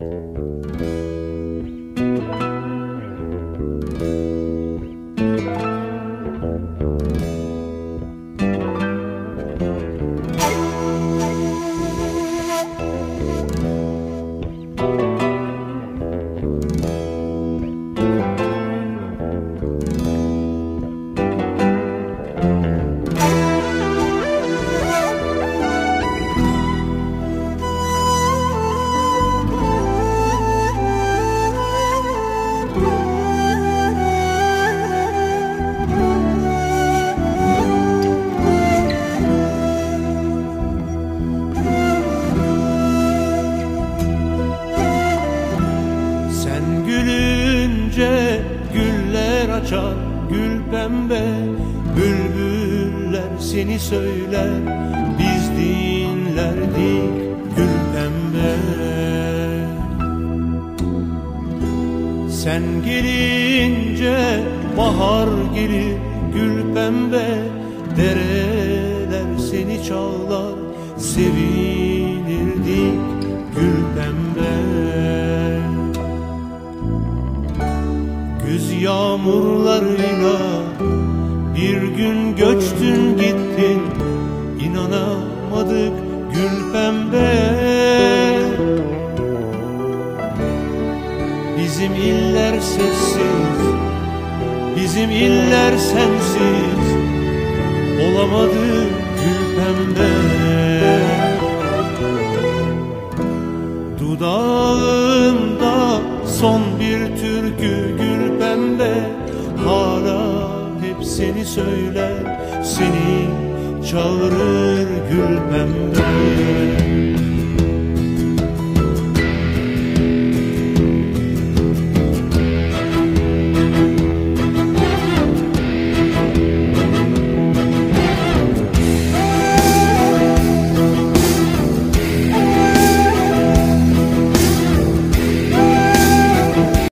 Sen açar gül pembe Bülbüller seni söyler. Biz dinlerdik gül pembe. Sen gelince bahar gelir gül pembe. Dereler seni çağlar sevinirdik Güz yağmurlarıyla bir gün göçtün gittin. İnanamadık gül pembe. Bizim iller sessiz Bizim iller sensiz. Olamadı gül pembe. Dudağımda son söyler Seni çağırır gül pembe